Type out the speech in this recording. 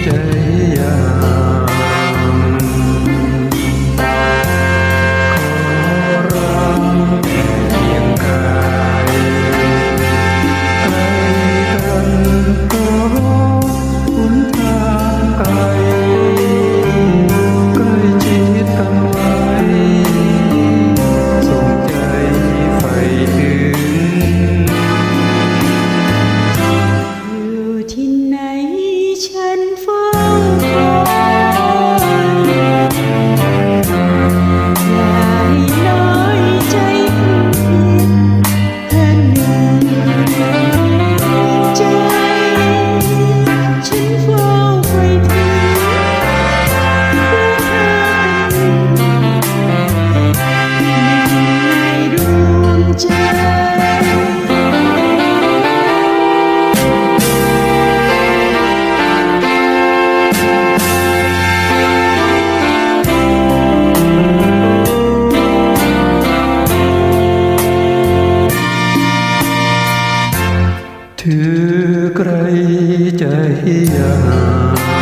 ใจยามขอรังเพียงกายไกลกันก็รู้หนทางไกลใกล้ชิดกันไว้ส่งใจไฟถึง อยู่ที่ไหนฉัน ถือใครใจยัง